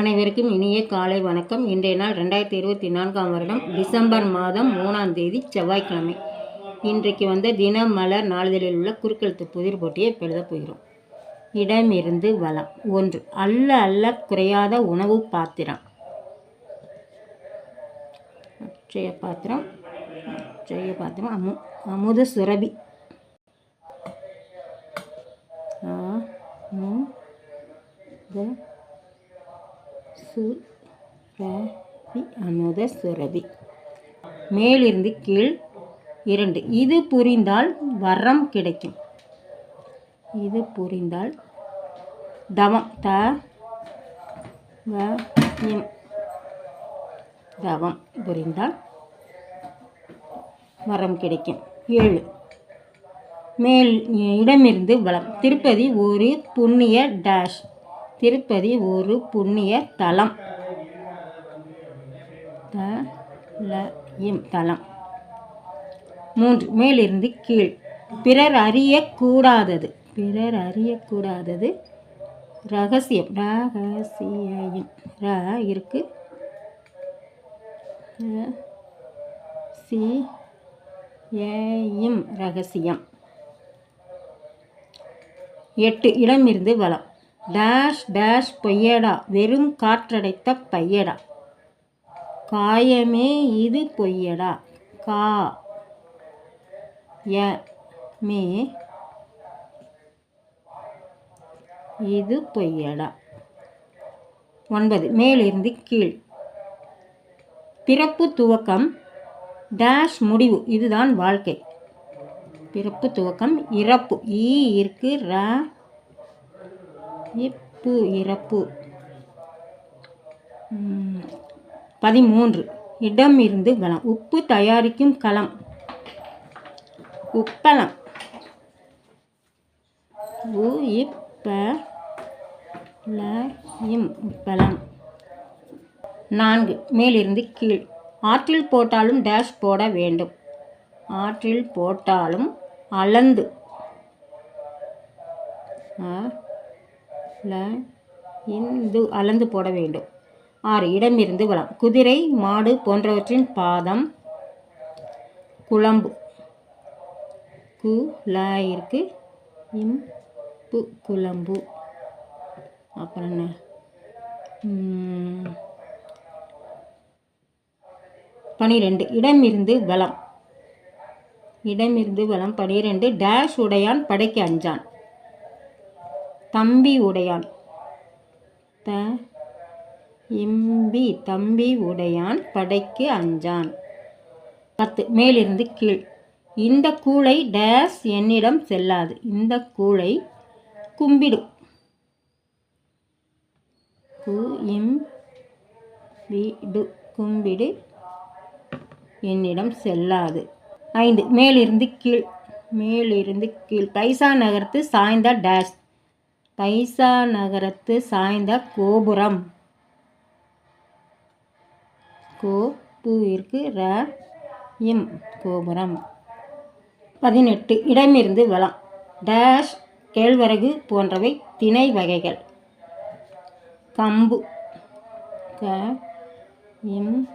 அனைவருக்கும் இனிய காலை வணக்கம். இன்றைய நாள் ரெண்டாயிரத்தி இருபத்தி நான்காம் வருடம் டிசம்பர் மாதம் மூணாம் தேதி செவ்வாய்க்கிழமை. இன்றைக்கு வந்த தினமலர் நாளிதழில் உள்ள குறுக்கெழுத்து புதிர் போட்டியை பெழுத போகிறோம். இடமிருந்து வளம். ஒன்று அல்ல அல்ல குறையாத உணவு பாத்திரம். அச்சய பாத்திரம் அச்சய பாத்திரம் அமு அமுத சுரபி. ஆ மு ரவி அமுத சுரபி மேலிருந்து கீழ் இரண்டு. இது புரிந்தால் வரம் கிடைக்கும். இது புரிந்தால் தவம். த தவம் புரிந்தால் வரம் கிடைக்கும். ஏழு. மேல் இடமிருந்து வளம் திருப்பதி ஒரு புண்ணிய டேஷ் திருப்பதி ஒரு புண்ணிய தலம். த ல இம் தலம். மூன்று மேலிருந்து கீழ். பிறர் அறியக்கூடாதது. பிறர் அறியக்கூடாதது. ரகசியம் ரகசியம். ர இருக்கு. சி ஏயும் ரகசியம். எட்டு இடமிருந்து வளம். டேஷ் டேஷ் பொய்யடா. வெறும் காற்றடைத்த பையடா. காயமே இது பொய்யடா. கா. ய. மே. இது பொய்யடா. ஒன்பது. மேலிருந்து கீழ். பிறப்பு துவக்கம். டேஷ் முடிவு. இதுதான் வாழ்க்கை. பிறப்பு துவக்கம். இறப்பு. ஈ இருக்கு. ர. இப்பு இறப்பு. பதிமூன்று. இடம் இருந்து வளம். உப்பு தயாரிக்கும் களம். உப்பளம். உ இப்ப ல இம் உப்பளம். நான்கு. மேலிருந்து கீழ். ஆற்றில் போட்டாலும் டேஷ் போட வேண்டும். ஆற்றில் போட்டாலும் அளந்து. இந்து அளந்து போட வேண்டும். ஆறு இடமிருந்து வளம். குதிரை மாடு போன்றவற்றின் பாதம் குழம்பு. கு ல இம் பு குழம்பு. அப்புறம் என்ன? பனிரெண்டு இடமிருந்து வளம். இடமிருந்து வளம் பனிரெண்டு. டேஷ் உடையான் படைக்கு அஞ்சான். தம்பி உடையான். த இம்பி தம்பி உடையான் படைக்கு அஞ்சான். பத்து மேலிருந்து கீழ். இந்த கூளை டேஸ் என்னிடம் செல்லாது. இந்த கூளை கும்பிடு கு இம் வீடு கும்பிடு. என்னிடம் செல்லாது. ஐந்து மேலிருந்து கீழ். மேலிருந்து கீழ். பைசா நகரத்து சாய்ந்த டேஷ் பைசா நகரத்து சாய்ந்த கோபுரம். கோ பூவிற்கு ர இம் கோபுரம். பதினெட்டு இடமிருந்து வளம் டேஷ் கேழ்வரகு போன்றவை திணை வகைகள். கம்பு க இம்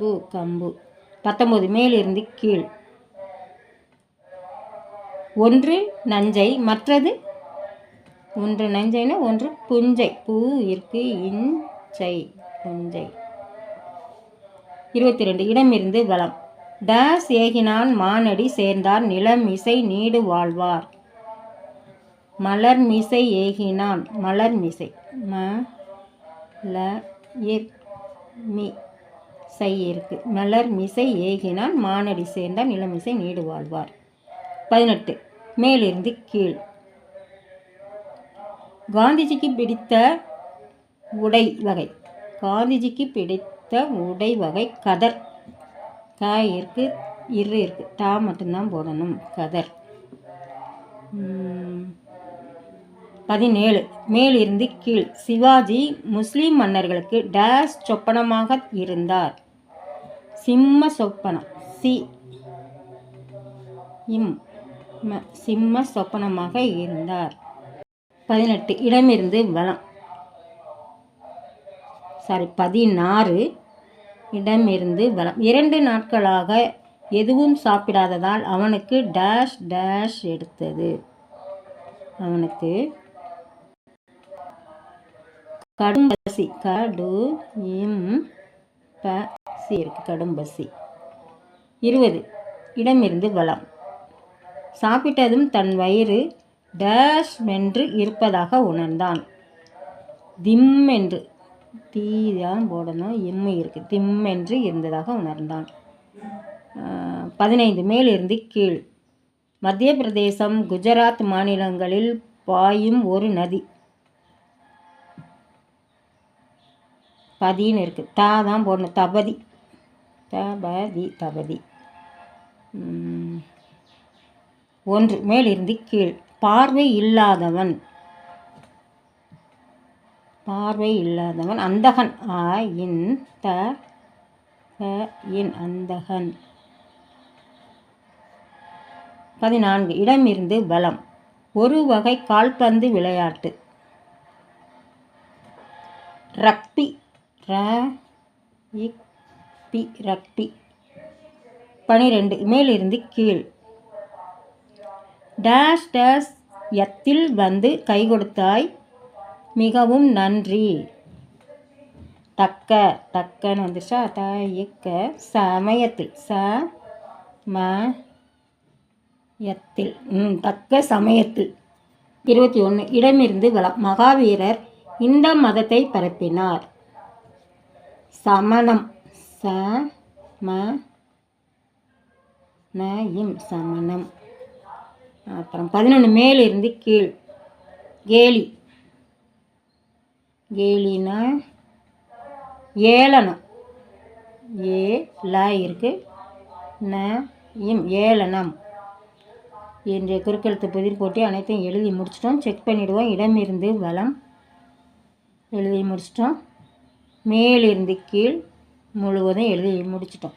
பு கம்பு. பத்தொன்பது மேலிருந்து கீழ். ஒன்று நஞ்சை மற்றது ஒன்று நஞ்சைனா ஒன்று புஞ்சை. பூ இருக்கு இஞ்சை புஞ்சை. இருபத்தி ரெண்டு இடமிருந்து வளம். டேஸ் ஏகினான் மானடி சேர்ந்தார் நிலம் இசை நீடு வாழ்வார். மலர் மிசை ஏகினான் மலர் மிசை. ம ல மி சை இருக்கு. மலர் மிசை ஏகினான் மானடி சேர்ந்தார் நிலமிசை நீடு வாழ்வார். பதினெட்டு மேலிருந்து கீழ். காந்திஜிக்கு பிடித்த உடை வகை. காந்திஜிக்கு பிடித்த உடை வகை கதர். கா இருக்கு இரு இருக்கு. டா மட்டும்தான் போடணும் கதர். பதினேழு. மேலிருந்து கீழ். சிவாஜி முஸ்லீம் மன்னர்களுக்கு டேஸ் சொப்பனமாக இருந்தார். சிம்ம சொப்பனம். சி இம் சிம்ம சொப்பனமாக இருந்தார். பதினெட்டு. இடமிருந்து வளம் சாரி பதினாறு இடமிருந்து வளம் இரண்டு நாட்களாக எதுவும் சாப்பிடாததால் அவனுக்கு டேஷ் டேஷ் எடுத்தது. அவனுக்கு கடும் பசி கடு இம் பசி இருக்கு கடும் பசி இருபது. இடமிருந்து வளம். சாப்பிட்டதும் தன் வயிறு டேஷ் என்று இருப்பதாக உணர்ந்தான். திம் என்று தீ தான் போடணும். எம்மு இருக்கு. திம் என்று இருந்ததாக உணர்ந்தான். பதினைந்து. மேலிருந்து கீழ். மத்திய பிரதேசம் குஜராத் மாநிலங்களில் பாயும் ஒரு நதி. பதின்னு இருக்கு. தா தான் போடணும். தபதி. தபதி தபதி. ஒன்று. மேலிருந்து கீழ். பார்வை இல்லாதவன். பார்வை இல்லாதவன். அந்தகன். ஆ இன் த இன் அந்தகன். பதினான்கு. இடமிருந்து பலம் ஒரு வகை கால்பந்து விளையாட்டு. ரக்பி. ர இக் பி ரக்பி. பனிரெண்டு. மேலிருந்து கீழ். டேஷ் டேஷ் யத்தில் வந்து கை கொடுத்தாய் மிகவும் நன்றி. தக்க தக்கன்னு வந்துச்சா? த இக்க சமயத்தில். ச ம யத்தில். ம் தக்க சமயத்தில். இருபத்தி ஒன்று இடமிருந்து வளம் மகாவீரர் இந்த மதத்தை பரப்பினார். சமணம். ச ம ந இம் சமணம். அப்புறம் பதினொன்று மேலிருந்து கீழ். கேலி. கேலினா ஏளனம். ஏ ல இருக்கு. ந இம். ஏளனம். என்ற குறுக்கெழுத்து புதிர் போட்டி அனைத்தையும் எழுதி முடிச்சிட்டோம். செக் பண்ணிவிடுவோம் இடமிருந்து வளம் எழுதி முடிச்சிட்டோம். மேலிருந்து கீழ் முழுவதும் எழுதி முடிச்சிட்டோம்.